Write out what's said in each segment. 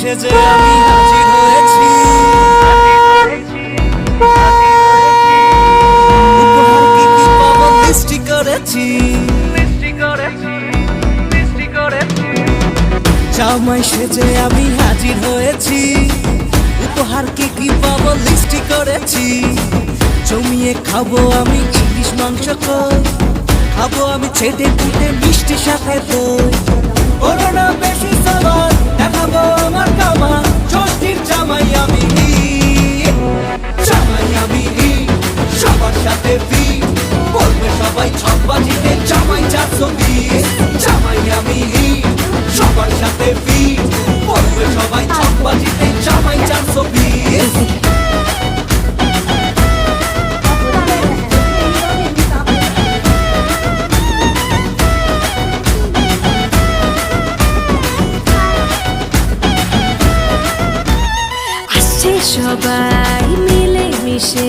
সেজে আমি হাজির হয়েছি। উপহার কি কি পাবো লিস্টি করেছি। জামাই সেজে আমি হাজির হয়েছি। উপহার কি কি পাবো লিস্টি করেছি। জমিয়ে খাব আমি ইলিশ মাংস খাব আমি ছেটে পুটে মিষ্টি সাথে বলো বেশি সবাই ছক বাজিতে জামাই চারশো বিশ জামাই আমি, সবার সাথে বি বলবে সবাই ছক বাজিতে জামাই চারশো বিশ সবাই মিলে মিশে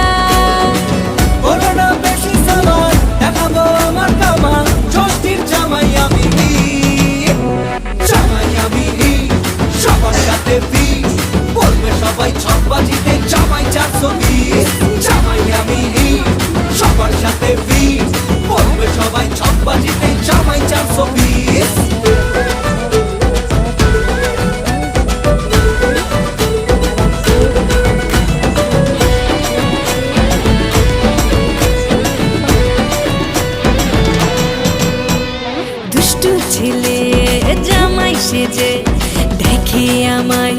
দুষ্টু ছেলে জামাই সেজে দেখে আমায়